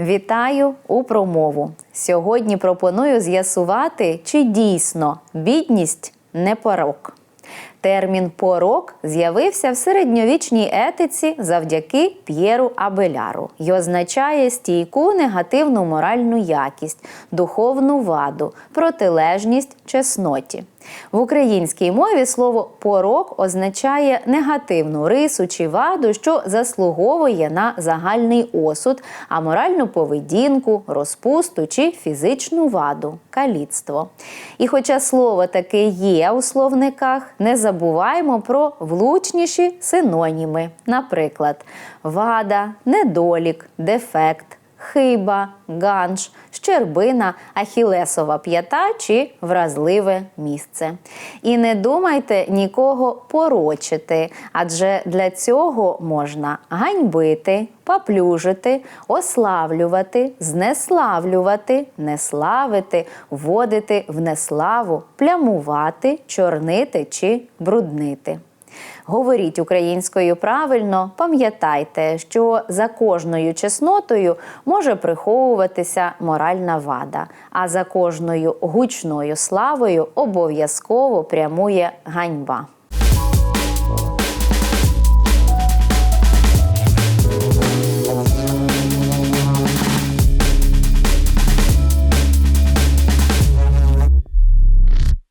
Вітаю у промову. Сьогодні пропоную з'ясувати, чи дійсно бідність не порок. Термін порок з'явився в середньовічній етиці завдяки П'єру Абеляру і означає стійку негативну моральну якість, духовну ваду, протилежність чесноті. В українській мові слово порок означає негативну рису чи ваду, що заслуговує на загальний осуд, а моральну поведінку, розпусту чи фізичну ваду каліцтво. І хоча слово таке є у словниках, не забуваємо про влучніші синоніми, наприклад, вада, недолік, дефект хиба, ганж, щербина, ахілесова п'ята чи вразливе місце. І не думайте нікого порочити, адже для цього можна ганьбити, поплюжити, ославлювати, знеславлювати, неславити, вводити в неславу, плямувати, чорнити чи бруднити. Говоріть українською правильно, пам'ятайте, що за кожною чеснотою може приховуватися моральна вада, а за кожною гучною славою обов'язково прямує ганьба.